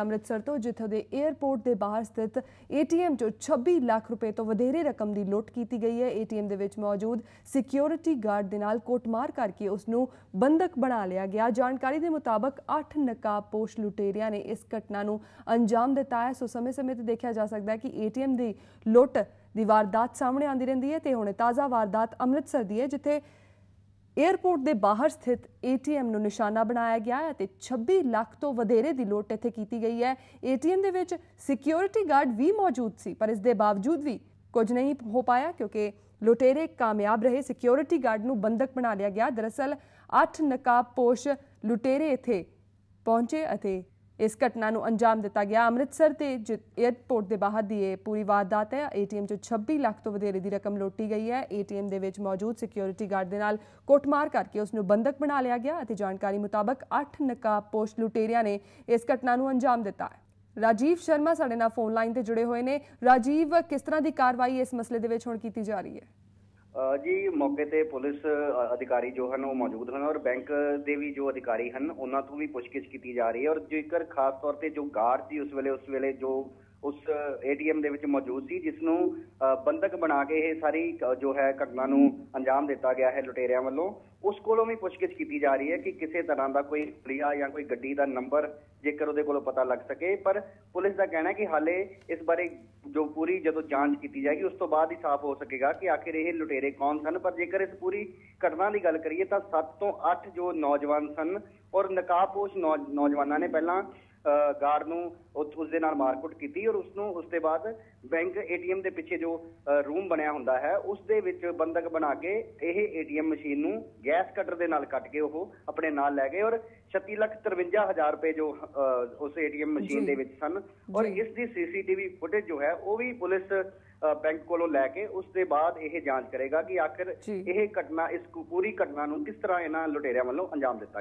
ਅੰਮ੍ਰਿਤਸਰ ਤੋਂ, ਜਿੱਥੋਂ ਦੇ 에ਅਰਪੋਰਟ ਦੇ ਬਾਹਰ ਸਥਿਤ ਏਟੀਐਮ ਚੋਂ 26 ਲੱਖ ਰੁਪਏ ਤੋਂ ਵਧੇਰੇ ਰਕਮ ਦੀ ਲੁੱਟ ਕੀਤੀ ਗਈ ਹੈ। ਏਟੀਐਮ ਦੇ ਵਿੱਚ ਮੌਜੂਦ ਸਿਕਿਉਰਿਟੀ ਗਾਰਡ ਦੇ ਨਾਲ ਕੁੱਟਮਾਰ ਕਰਕੇ ਉਸ ਨੂੰ ਬੰਦਕ ਬਣਾ ਲਿਆ ਗਿਆ। ਜਾਣਕਾਰੀ ਦੇ ਮੁਤਾਬਕ 8 ਨਕਾਬਪੋਸ਼ ਲੁਟੇਰਿਆਂ ਨੇ ਇਸ ਘਟਨਾ ਨੂੰ ਅੰਜਾਮ ਦਿੱਤਾ ਹੈ। ਸੋ ਸਮੇਂ-ਸਮੇਂ ਤੇ ਦੇਖਿਆ ਜਾ ਸਕਦਾ ਹੈ ਕਿ ਏਟੀਐਮ ਦੀ ਲੁੱਟ ਦੀ ਵਾਰਦਾਤ ਸਾਹਮਣੇ ਆਉਂਦੀ ਰਹਿੰਦੀ ਹੈ ਤੇ ਹੁਣ ਤਾਜ਼ਾ ਵਾਰਦਾਤ ਅੰਮ੍ਰਿਤਸਰ ਦੀ ਹੈ, ਜਿੱਥੇ ਏਅਰਪੋਰਟ ਦੇ ਬਾਹਰ ਸਥਿਤ ਏਟੀਐਮ ਨੂੰ ਨਿਸ਼ਾਨਾ ਬਣਾਇਆ ਗਿਆ ਹੈ ਤੇ 26 ਲੱਖ ਤੋਂ ਵਧੇਰੇ ਦੀ ਲੁੱਟ ਇੱਥੇ ਕੀਤੀ ਗਈ ਹੈ। ਏਟੀਐਮ ਦੇ ਵਿੱਚ ਸਿਕਿਉਰਿਟੀ ਗਾਰਡ ਵੀ ਮੌਜੂਦ ਸੀ, ਪਰ ਇਸ ਦੇ ਬਾਵਜੂਦ ਵੀ ਕੁਝ ਨਹੀਂ ਹੋ ਪਾਇਆ ਕਿਉਂਕਿ ਲੁਟੇਰੇ ਕਾਮਯਾਬ ਰਹੇ। ਸਿਕਿਉਰਿਟੀ ਗਾਰਡ ਨੂੰ ਬੰਦਕ ਬਣਾ ਲਿਆ ਗਿਆ। ਦਰਅਸਲ 8 ਨਕਾਬਪੋਸ਼ ਲੁਟੇਰੇ ਇੱਥੇ ਪਹੁੰਚੇ ਅਤੇ ਇਸ ਘਟਨਾ ਨੂੰ ਅੰਜਾਮ ਦਿੱਤਾ ਗਿਆ। ਅੰਮ੍ਰਿਤਸਰ ਤੇ ਜਿ- 에ਅਰਪੋਰਟ ਦੇ ਬਾਹਰ ਦੀ ਇਹ ਪੂਰੀ ਵਾਰਦਾਤ ਹੈ। ਏਟੀਐਮ ਚੋਂ 26 ਲੱਖ ਤੋਂ ਵਧੇਰੇ ਦੀ ਰਕਮ ਲੁੱਟੀ ਗਈ ਹੈ। ਏਟੀਐਮ ਦੇ ਵਿੱਚ ਮੌਜੂਦ ਸਿਕਿਉਰਿਟੀ ਗਾਰਡ ਦੇ ਨਾਲ ਕੁੱਟਮਾਰ ਕਰਕੇ ਉਸ ਨੂੰ ਬੰਦਕ ਬਣਾ ਲਿਆ ਗਿਆ ਅਤੇ ਜਾਣਕਾਰੀ ਮੁਤਾਬਕ 8 ਨਕਾਬਪੋਸ਼ ਲੁਟੇਰਿਆਂ ਨੇ ਇਸ ਘਟਨਾ ਨੂੰ ਅੰਜਾਮ ਦਿੱਤਾ ਹੈ। ਰਾਜੀਵ ਸ਼ਰਮਾ ਸਾਡੇ ਨਾਲ ਫੋਨ ਲਾਈਨ ਤੇ ਜੁੜੇ ਹੋਏ ਨੇ। ਰਾਜੀਵ, ਕਿਸ ਤਰ੍ਹਾਂ ਦੀ ਕਾਰਵਾਈ ਇਸ ਮਸਲੇ ਦੇ ਵਿੱਚ ਹੁਣ ਕੀਤੀ ਜਾ ਰਹੀ ਹੈ? ਜੀ, ਮੌਕੇ ਤੇ ਪੁਲਿਸ ਅਧਿਕਾਰੀ ਜੋ ਹਨ ਉਹ ਮੌਜੂਦ ਹਨ ਔਰ ਬੈਂਕ ਦੇ ਵੀ ਜੋ ਅਧਿਕਾਰੀ ਹਨ, ਉਹਨਾਂ ਤੋਂ ਵੀ ਪੁੱਛਗਿੱਛ ਕੀਤੀ ਜਾ ਰਹੀ ਹੈ ਔਰ ਜੇਕਰ ਖਾਸ ਤੌਰ ਤੇ ਜੋ ਗਾਰਡ ਸੀ ਉਸ ਵੇਲੇ ਉਸ ਵੇਲੇ ਜੋ ਉਸ ਏਟੀਐਮ ਦੇ ਵਿੱਚ ਮੌਜੂਦ ਸੀ ਜਿਸ ਨੂੰ ਬੰਦਕ ਬਣਾ ਕੇ ਇਹ ਸਾਰੀ ਜੋ ਹੈ ਘਟਨਾ ਨੂੰ ਅੰਜਾਮ ਦਿੱਤਾ ਗਿਆ ਹੈ ਲੁਟੇਰਿਆਂ ਵੱਲੋਂ। ਉਸ ਕੋਲੋਂ ਵੀ ਪੁੱਛਗਿੱਛ ਕੀਤੀ ਜਾ ਰਹੀ ਹੈ ਕਿ ਕਿਸੇ ਤਰ੍ਹਾਂ ਦਾ ਕੋਈ ਪ੍ਰਿਆ ਜਾਂ ਕੋਈ ਗੱਡੀ ਦਾ ਨੰਬਰ ਜੇਕਰ ਉਹਦੇ ਕੋਲੋਂ ਪਤਾ ਲੱਗ ਸਕੇ, ਪਰ ਪੁਲਿਸ ਦਾ ਕਹਿਣਾ ਹੈ ਕਿ ਹਾਲੇ ਇਸ ਬਾਰੇ ਜੋ ਪੂਰੀ ਜਦੋਂ ਜਾਂਚ ਕੀਤੀ ਜਾਏਗੀ, ਉਸ ਤੋਂ ਬਾਅਦ ਹੀ ਸਾਫ਼ ਹੋ ਸਕੇਗਾ ਕਿ ਆਖਿਰ ਇਹ ਲੁਟੇਰੇ ਕੌਣ ਸਨ। ਪਰ ਜੇਕਰ ਇਸ ਪੂਰੀ ਘਟਨਾ ਦੀ ਗੱਲ ਕਰੀਏ ਤਾਂ 7 ਤੋਂ 8 ਜੋ ਨੌਜਵਾਨ ਸਨ ਔਰ ਨਕਾਬਪੋਸ਼ ਨੌ- ਨੌਜਵਾਨਾਂ ਨੇ ਪਹਿਲਾਂ ਗਾਰਡ ਨੂੰ ਉਸ ਦੇ ਨਾਲ ਮਾਰਕੁੱਟ ਕੀਤੀ ਔਰ ਉਸ ਨੂੰ ਉਸ ਦੇ ਬਾਅਦ ਬੈਂਕ ਏਟੀਐਮ ਦੇ ਪਿੱਛੇ ਜੋ ਰੂਮ ਬਣਿਆ ਹੁੰਦਾ ਹੈ ਉਸ ਦੇ ਵਿੱਚ ਬੰਦਕ ਬਣਾ ਕੇ ਇਹ ਏਟੀਐਮ ਮਸ਼ੀਨ ਨੂੰ ਗੈਸ ਕਟਰ ਦੇ ਨਾਲ ਕੱਟ ਕੇ ਉਹ ਆਪਣੇ ਨਾਲ ਲੈ ਗਏ ਔਰ 36 ਲੱਖ 53 ਹਜ਼ਾਰ ਰੁਪਏ ਜੋ ਉਸ ਏਟੀਐਮ ਮਸ਼ੀਨ। ਦੇ ਵਿੱਚ ਸਨ ਔਰ। ਇਸ ਦੀ ਸੀਸੀਟੀਵੀ ਫੁਟੇਜ ਜੋ ਹੈ ਉਹ ਵੀ ਪੁਲਿਸ ਬੈਂਕ ਕੋਲੋਂ ਲੈ ਕੇ ਉਸ ਦੇ ਬਾਅਦ ਇਹ ਜਾਂਚ ਕਰੇਗਾ ਕਿ ਆਖਿਰ। ਇਹ ਘਟਨਾ ਇਸ ਪੂਰੀ ਘਟਨਾ ਨੂੰ ਕਿਸ ਤਰ੍ਹਾਂ ਇਹਨਾਂ ਲੁਟੇਰਿਆਂ ਵੱਲੋਂ ਅੰਜਾਮ ਦਿੱਤਾ